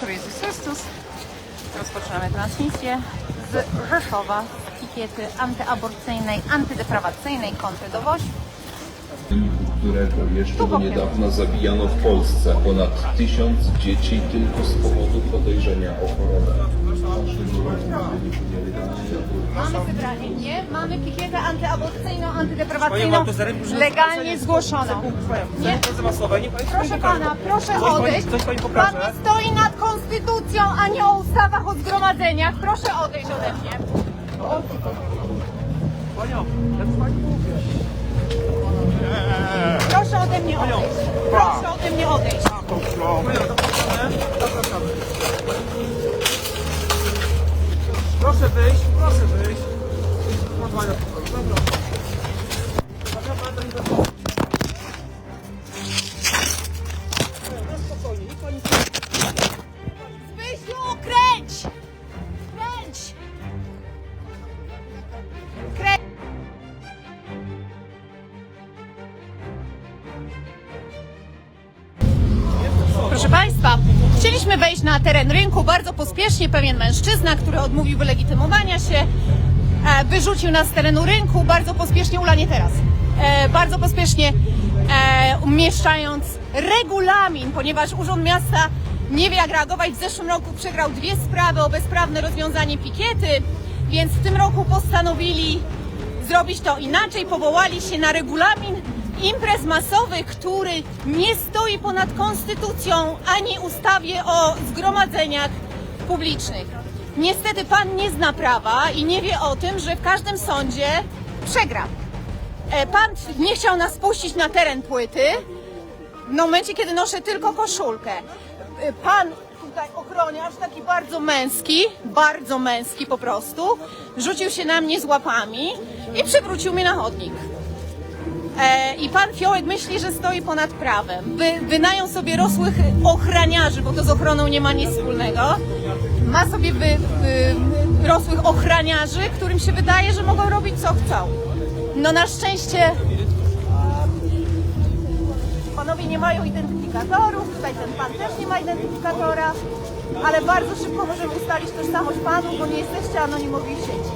Artur Jezus Chrystus. Rozpoczynamy transmisję z Rzeszowa, z pikiety antyaborcyjnej, antydeprawacyjnej kontry do WOŚ. którego jeszcze do niedawna zabijano w Polsce ponad tysiąc dzieci tylko z powodu podejrzenia o chorobę. Mamy zebranie, nie? Mamy pikietę antyaborcyjną, Panią antydeprawacyjną, mam to zarejestrować. legalnie zgłoszoną. Nie? Drodzy masowe, nie pani Proszę pana, proszę Coś pani- odejść. coś pani pokaże? nie stoi nad konstytucją, ani o ustawach o zgromadzeniach. Proszę odejść ode mnie. Panią, jak pani mówię. Proszę ode mnie odejść. Proszę ode mnie odejść. Panią, zapraszamy. Zapraszamy. Proszę wyjść, proszę wyjść. Dobra. Proszę Państwa, chcieliśmy wejść na teren rynku bardzo pospiesznie. Pewien mężczyzna, który odmówił wylegitymowania się, e, wyrzucił nas z terenu rynku bardzo pospiesznie, Ula nie teraz, e, bardzo pospiesznie e, umieszczając regulamin, ponieważ Urząd Miasta nie wie jak reagować. W zeszłym roku przegrał dwie sprawy o bezprawne rozwiązanie pikiety, więc w tym roku postanowili zrobić to inaczej. Powołali się na regulamin imprez masowych, który nie stoi ponad konstytucją ani ustawie o zgromadzeniach publicznych. Niestety pan nie zna prawa i nie wie o tym, że w każdym sądzie przegra. E, Pan nie chciał nas puścić na teren płyty w momencie, kiedy noszę tylko koszulkę. E, Pan tutaj ochroniarz, taki bardzo męski, bardzo męski po prostu, rzucił się na mnie z łapami i przywrócił mnie na chodnik. E, I pan Fiołek myśli, że stoi ponad prawem. Wy, wynają sobie rosłych ochraniarzy, bo to z ochroną nie ma nic wspólnego. Ma sobie wy, wy, rosłych ochraniarzy, którym się wydaje, że mogą robić co chcą. No na szczęście panowie nie mają identyfikatorów, tutaj ten pan też nie ma identyfikatora, ale bardzo szybko możemy ustalić tożsamość panów, bo nie jesteście anonimowi w sieci.